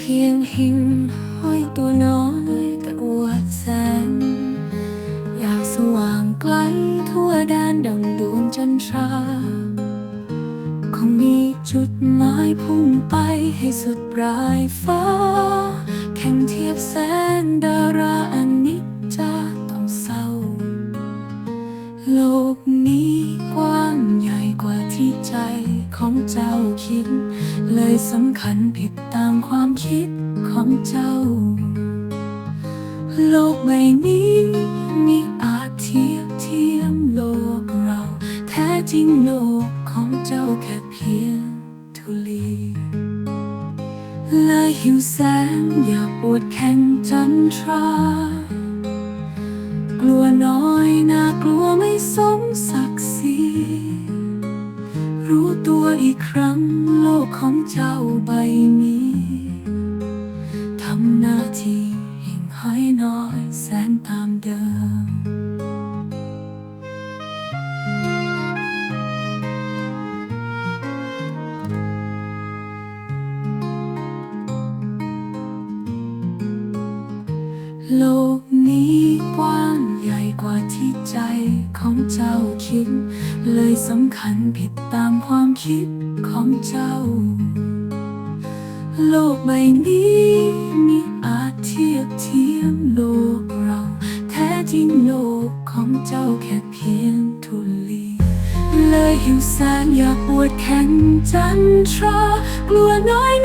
เพียงหิ่งห้อยตัวน้อยแต่อวดแสงอยากสว่างไกลทั่วแดนดังดวงจันทราคงมีจุดหมายพุ่งไปให้สุดปลายฟ้า แข่งเทียบแสนดาราอันนิจจาต้องเศร้า โลกนี้กว้างใหญ่กว่าที่ใจ ของเจ้าคิด เลยสำคัญผิดตามความคิดของเจ้า โลกใบนี้มิอาจเทียบเทียมโลกเรา แท้จริงโลกของเจ้าแค่เพียงทุลีเลยหิวแสงอย่าปวดแข่งจันทรา กลัวน้อย รู้ตัวอีกครั้งโลกของเจ้าใบนี้ทำหน้าที่หิ่งห้อยน้อยแสนตามเดิม โลก นี้กว้างใหญ่กว่าที่ใจของเจ้าคิด เลยสำคัญผิดตามความคิดของเจ้า โลกใบนี้มิอาจเทียบเทียมโลกเรา แท้จริงโลกของเจ้าแค่เพียงทุลีเลยหิวแสงอยากปวดแข่งจันทรากลัวน้อย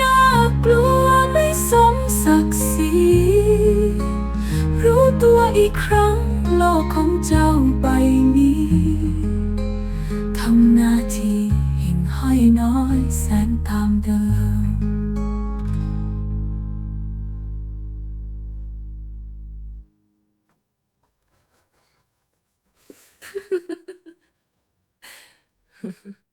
อีกครั้งโลกของเจ้าใบนี้ทำหน้าที่หิ่งห้อยน้อยแสนตามเดิมๆ